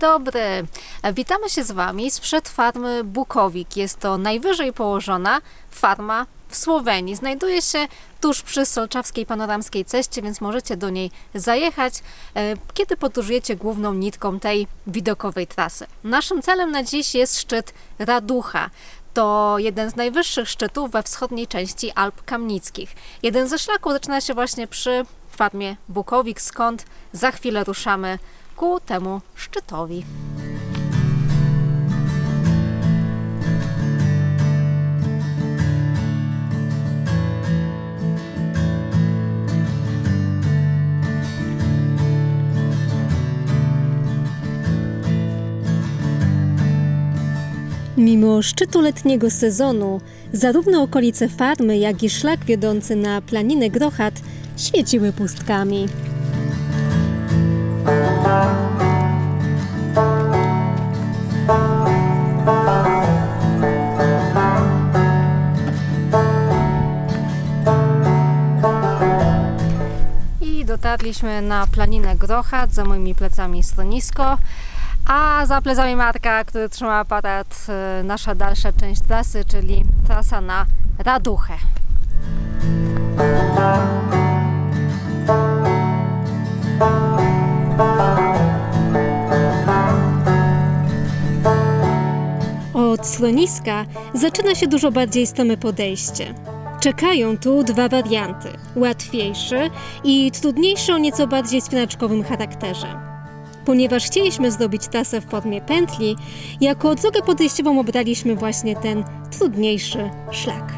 Dobry. Witamy się z Wami sprzed farmy Bukowik. Jest to najwyżej położona farma w Słowenii. Znajduje się tuż przy Solczawskiej Panoramskiej Ceście, więc możecie do niej zajechać, e, kiedy podróżujecie główną nitką tej widokowej trasy. Naszym celem na dziś jest szczyt Raducha. To jeden z najwyższych szczytów we wschodniej części Alp Kamnickich. Jeden ze szlaków zaczyna się właśnie przy farmie Bukowik, skąd za chwilę ruszamy ku temu szczytowi. Mimo szczytu letniego sezonu, zarówno okolice farmy, jak i szlak wiodący na planinę Grochat świeciły pustkami. I dotarliśmy na planinę Grochat, za moimi plecami schronisko, a za plecami Marka, który trzyma aparat, y, nasza dalsza część trasy, czyli trasa na Raduchę. Od schroniska zaczyna się dużo bardziej strome podejście. Czekają tu dwa warianty: łatwiejszy i trudniejszy o nieco bardziej spinaczkowym charakterze. Ponieważ chcieliśmy zrobić trasę w formie pętli, jako drogę podejściową obraliśmy właśnie ten trudniejszy szlak.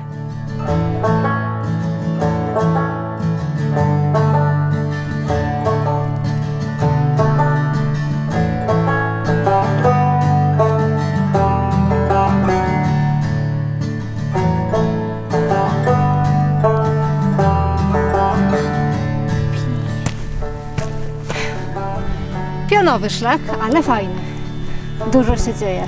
Pionowy szlak, ale fajny. Dużo się dzieje.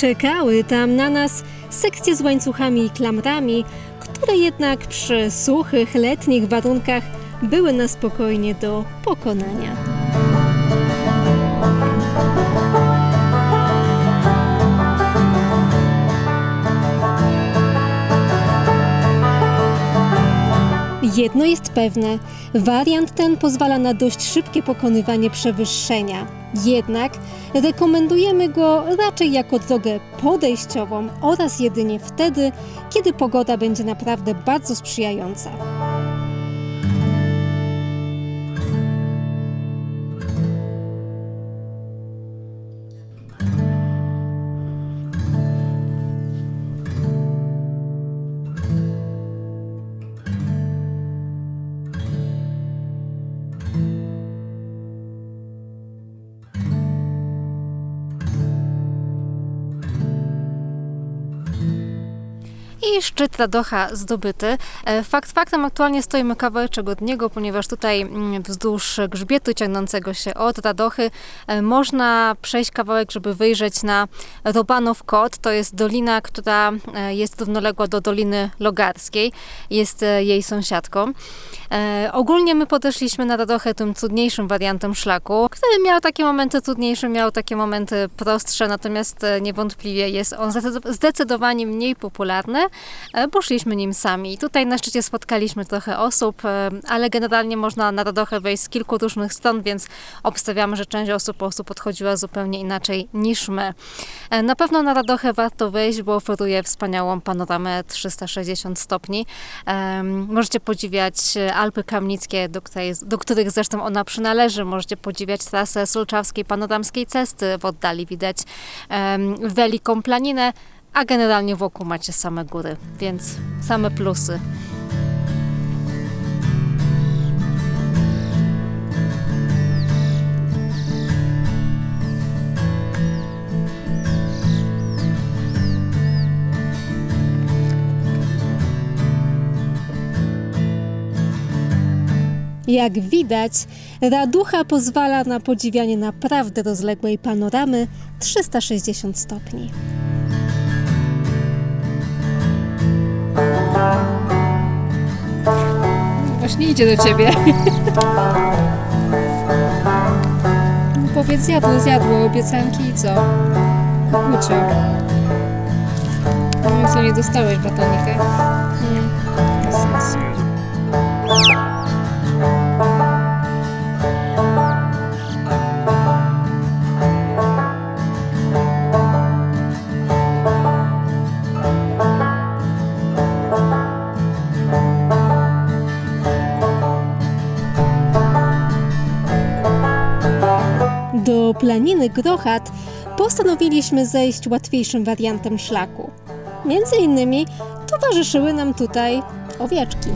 Czekały tam na nas sekcje z łańcuchami i klamrami, które jednak przy suchych, letnich warunkach były na spokojnie do pokonania. Jedno jest pewne, wariant ten pozwala na dość szybkie pokonywanie przewyższenia. Jednak rekomendujemy go raczej jako drogę podejściową oraz jedynie wtedy, kiedy pogoda będzie naprawdę bardzo sprzyjająca. Szczyt Radocha zdobyty. E, Fakt faktem aktualnie stoimy kawałeczek od niego, ponieważ tutaj mm, wzdłuż grzbietu ciągnącego się od Radochy e, można przejść kawałek, żeby wyjrzeć na Robanow Kot. To jest dolina, która e, jest równoległa do Doliny Logarskiej. Jest jej sąsiadką. Ogólnie my podeszliśmy na Radochę tym trudniejszym wariantem szlaku, który miał takie momenty trudniejsze, miał takie momenty prostsze, natomiast niewątpliwie jest on zdecydo- zdecydowanie mniej popularny. E, Poszliśmy nim sami. Tutaj na szczycie spotkaliśmy trochę osób, e, ale generalnie można na Radochę wejść z kilku różnych stron, więc obstawiamy, że część osób po prostu podchodziła zupełnie inaczej niż my. E, Na pewno na Radochę warto wejść, bo oferuje wspaniałą panoramę 360 stopni. Możecie podziwiać Alpy Kamnickie, do, której, do których zresztą ona przynależy. Możecie podziwiać trasę Sulczawskiej Panoramskiej Cesty. W oddali widać Weliką Planinę, a generalnie wokół macie same góry, więc same plusy. Jak widać, raducha pozwala na podziwianie naprawdę rozległej panoramy 360 stopni. Właśnie idzie do ciebie. Powiedz, zjadło, zjadło obiecanki i co? Kucio. No co, nie dostałeś batonika? Do planiny Grochat postanowiliśmy zejść łatwiejszym wariantem szlaku. Między innymi towarzyszyły nam tutaj owieczki.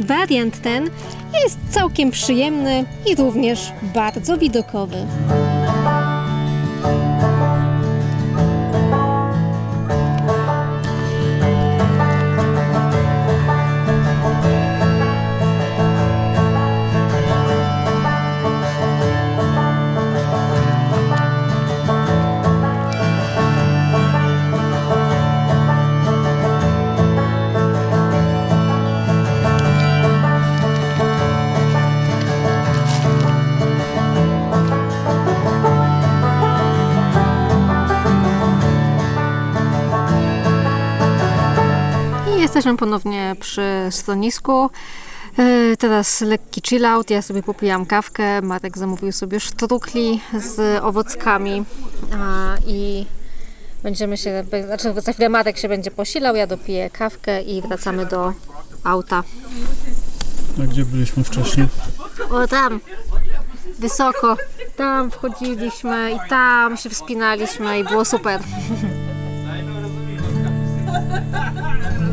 Wariant ten jest całkiem przyjemny i również bardzo widokowy. Jesteśmy ponownie przy stonisku. E, Teraz lekki chill out. Ja sobie popijam kawkę. Marek zamówił sobie sztrukli z owockami i będziemy się, znaczy za chwilę Marek się będzie posilał, ja dopiję kawkę i wracamy do auta. A gdzie byliśmy wcześniej? O tam, wysoko, tam wchodziliśmy i tam się wspinaliśmy i było super.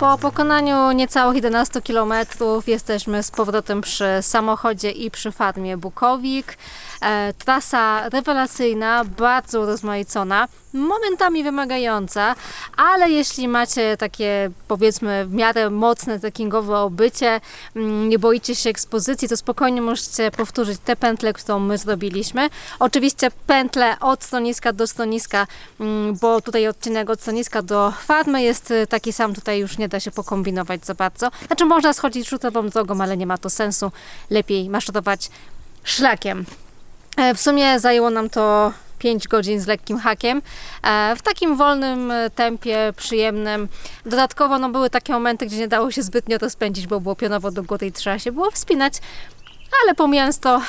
Po pokonaniu niecałych 11 km jesteśmy z powrotem przy samochodzie i przy farmie Bukowik. E, trasa rewelacyjna, bardzo rozmaicona, momentami wymagająca, ale jeśli macie takie powiedzmy w miarę mocne trekkingowe obycie, mm, nie boicie się ekspozycji, to spokojnie możecie powtórzyć tę pętlę, którą my zrobiliśmy. Oczywiście pętlę od stoniska do stoniska, mm, bo tutaj odcinek od stoniska do farmy jest y, taki sam, tutaj już nie da się pokombinować za bardzo. Znaczy można schodzić szutową drogą, ale nie ma to sensu. Lepiej maszerować szlakiem. E, W sumie zajęło nam to 5 godzin z lekkim hakiem, e, w takim wolnym e, tempie, przyjemnym. Dodatkowo no, były takie momenty, gdzie nie dało się zbytnio rozpędzić, bo było pionowo do góry i trzeba się było wspinać. Ale pomijając to,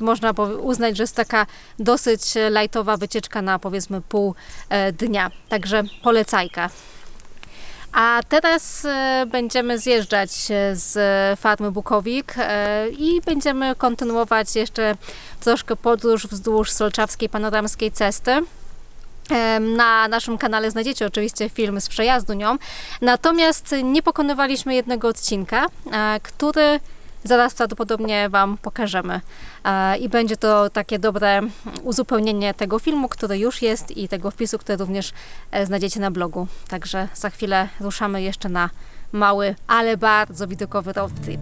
można uznać, że jest taka dosyć lightowa wycieczka na powiedzmy pół dnia. Także polecajka. A teraz e, będziemy zjeżdżać e, z farmy Bukowik e, i będziemy kontynuować jeszcze troszkę podróż wzdłuż Solczawskiej Panoramskiej Cesty. Na naszym kanale znajdziecie oczywiście film z przejazdu nią. Natomiast nie pokonywaliśmy jednego odcinka, który zaraz prawdopodobnie Wam pokażemy. E, I będzie to takie dobre uzupełnienie tego filmu, który już jest i tego wpisu, który również e, znajdziecie na blogu. Także za chwilę ruszamy jeszcze na mały, ale bardzo widokowy road trip.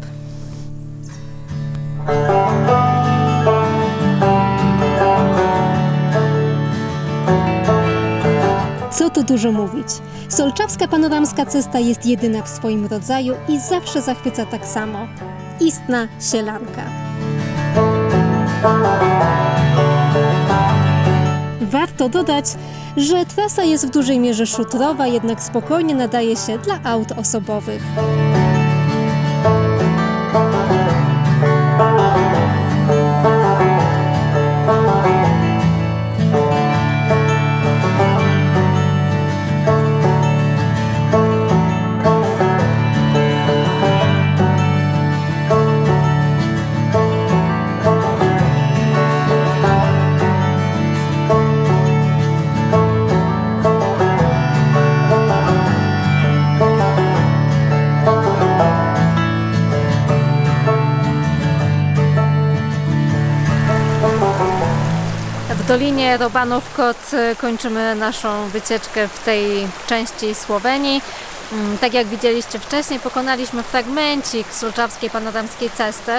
Co tu dużo mówić? Solczawska panoramska cesta jest jedyna w swoim rodzaju i zawsze zachwyca tak samo. Istna sielanka. Warto dodać, że trasa jest w dużej mierze szutrowa, jednak spokojnie nadaje się dla aut osobowych. Dolinie Robanów-Kot e, kończymy naszą wycieczkę w tej części Słowenii. Mm, Tak jak widzieliście wcześniej, pokonaliśmy fragmencik Solczawskiej Panoramskiej Cesty.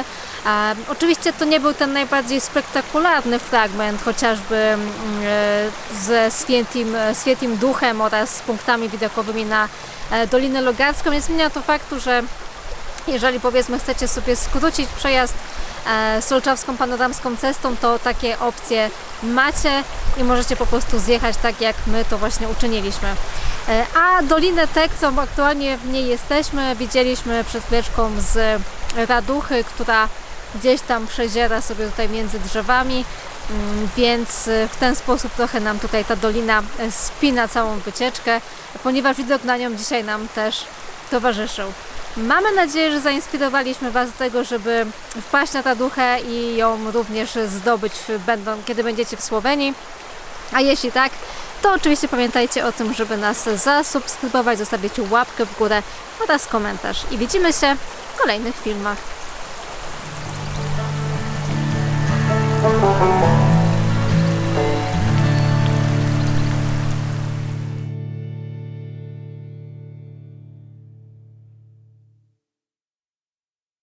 Oczywiście to nie był ten najbardziej spektakularny fragment, chociażby mm, e, ze Świętym, Świętym Duchem oraz z punktami widokowymi na e, Dolinę Logarską. Nie zmienia to faktu, że jeżeli powiedzmy chcecie sobie skrócić przejazd Solczawską Panoramską Cestą, to takie opcje macie i możecie po prostu zjechać tak jak my to właśnie uczyniliśmy. E, A Dolinę Tek, którą aktualnie w niej jesteśmy, widzieliśmy przed chwileczką z Raduchy, która gdzieś tam przeziera sobie tutaj między drzewami, Mm, więc e, w ten sposób trochę nam tutaj ta dolina e, spina całą wycieczkę, ponieważ widok na nią dzisiaj nam też towarzyszył. Mamy nadzieję, że zainspirowaliśmy Was do tego, żeby wpaść na ta duchę i ją również zdobyć, będą, kiedy będziecie w Słowenii. A jeśli tak, to oczywiście pamiętajcie o tym, żeby nas zasubskrybować, zostawić łapkę w górę oraz komentarz. I widzimy się w kolejnych filmach.